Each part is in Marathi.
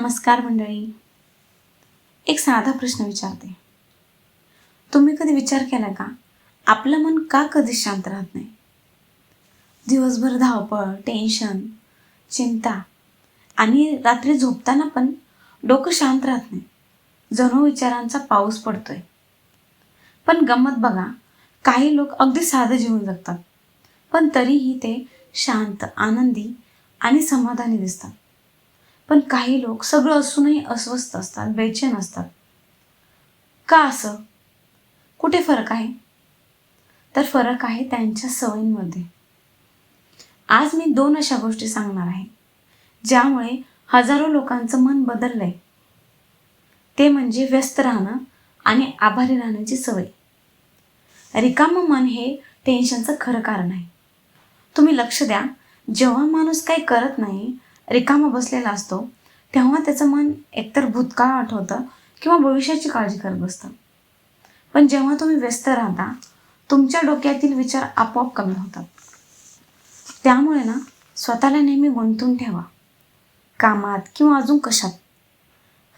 नमस्कार मंडळी. एक साधा प्रश्न विचारते. तुम्ही कधी विचार केला का? आपलं मन का कधी शांत राहत नाही? दिवसभर धावपळ टेन्शन चिंता आणि रात्री झोपताना पण डोकं शांत राहत नाही. जणू विचारांचा पाऊस पडतोय. पण गंमत बघा काही लोक अगदी साधं जीवन जगतात. पण तरीही ते शांत आनंदी आणि समाधानी दिसतात. पण काही लोक सगळं असूनही अस्वस्थ असतात बेचैन असतात. का असं? कुठे फरक आहे? तर फरक आहे त्यांच्या सवयींमध्ये. आज मी दोन अशा गोष्टी सांगणार आहे ज्यामुळे हजारो लोकांचं मन बदललंय. ते म्हणजे व्यस्त राहणं आणि आभारी राहण्याची सवय. रिकामं मन हे टेन्शनचं खरं कारण आहे. तुम्ही लक्ष द्या जेव्हा माणूस काही करत नाही रिकामा बसलेला असतो तेव्हा त्याचं मन एकतर भूतकाळ आठवतं किंवा भविष्याची काळजी करत बसतं. पण जेव्हा तुम्ही व्यस्त राहता तुमच्या डोक्यातील विचार आपोआप कमी होतात. त्यामुळे ना स्वतःला नेहमी गुंतून ठेवा. कामात किंवा अजून कशात.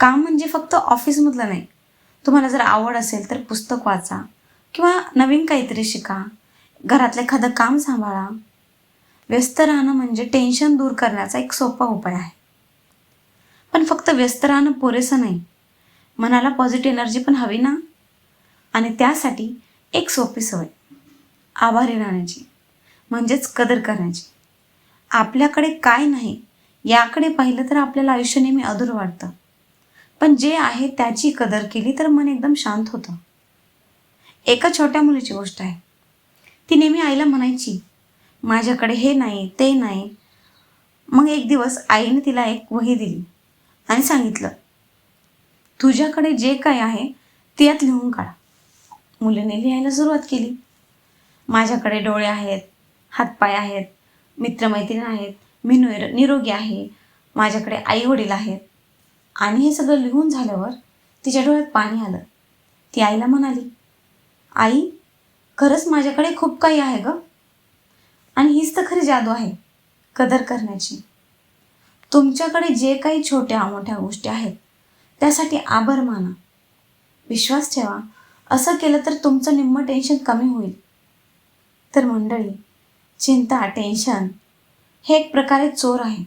काम म्हणजे फक्त ऑफिसमधलं नाही. तुम्हाला जर आवड असेल तर पुस्तक वाचा किंवा नवीन काहीतरी शिका. घरातलं एखादं काम सांभाळा. व्यस्त राहणं म्हणजे टेन्शन दूर करण्याचा एक सोपा उपाय आहे. पण फक्त व्यस्त राहणं पुरेसं नाही. मनाला पॉझिटिव्ह एनर्जी पण हवी ना? आणि त्यासाठी एक सोपी सवय. आभारी राहण्याची. म्हणजेच कदर करण्याची. आपल्याकडे काय नाही याकडे पाहिलं तर आपल्याला आयुष्य नेहमी अधूर वाटतं. पण जे आहे त्याची कदर केली तर मन एकदम शांत होतं. एका छोट्या मुलीची गोष्ट आहे. ती नेहमी आईला म्हणायची माझ्याकडे हे नाही ते नाही. मग एक दिवस आईने तिला एक वही दिली आणि सांगितलं तुझ्याकडे जे काय आहे ते यात लिहून काढा. मुलीने लिहायला सुरुवात केली. माझ्याकडे डोळे आहेत हातपाय आहेत मित्रमैत्रीण आहेत मी निर निरोगी आहे माझ्याकडे आई वडील आहेत. आणि हे सगळं लिहून झाल्यावर तिच्या डोळ्यात पाणी आलं. ती आईला म्हणाली आई खरंच माझ्याकडे खूप काही आहे गं. आणि हीच तर खरी जादू आहे कदर करण्याची. तुमच्याकडे जे काही छोट्या मोठ्या गोष्टी आहेत त्यासाठी आभार माना. विश्वास ठेवा असं केलं तर तुमचं निम्म टेन्शन कमी होईल. तर मंडळी चिंता टेन्शन हे एक प्रकारे चोर आहे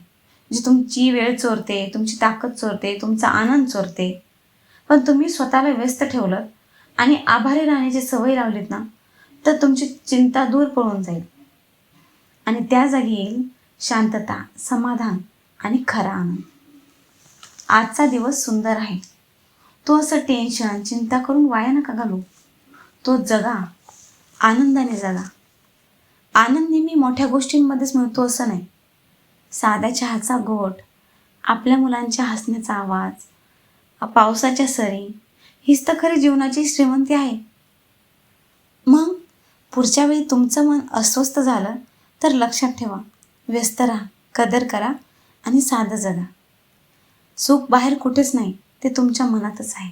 जे तुमची वेळ चोरते तुमची ताकद चोरते तुमचा आनंद चोरते. पण तुम्ही स्वतःला व्यस्त ठेवलं आणि आभारी राहण्याची सवय लावलीत ना तर तुमची चिंता दूर पळून जाईल. आणि त्या जागी येईल शांतता समाधान आणि खरा आनंद. आजचा दिवस सुंदर आहे. तो असं टेन्शन चिंता करून वाया नका घालू. तो जगा आनंदाने जगा. आनंद नेहमी मोठ्या गोष्टींमध्येच मिळतो असं नाही. साध्या चहाचा गोट आपल्या मुलांच्या हसण्याचा आवाज पावसाच्या सरी हीच तर खरी जीवनाची श्रीमंती आहे. मग पुढच्या वेळी तुमचं मन अस्वस्थ झालं तर लक्षात ठेवा. व्यस्त राहा कदर करा आणि साधं जगा. सुख बाहेर कुठेच नाही ते तुमच्या मनातच आहे.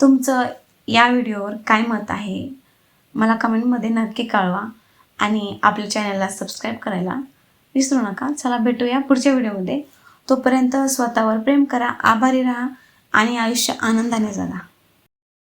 तुमचं या व्हिडिओवर काय मत आहे? मला कमेंटमध्ये नक्की कळवा आणि आपल्या चॅनलला सबस्क्राईब करायला विसरू नका. चला भेटूया पुढच्या व्हिडिओमध्ये. तोपर्यंत स्वतःवर प्रेम करा आभारी राहा आणि आयुष्य आनंदाने जगा.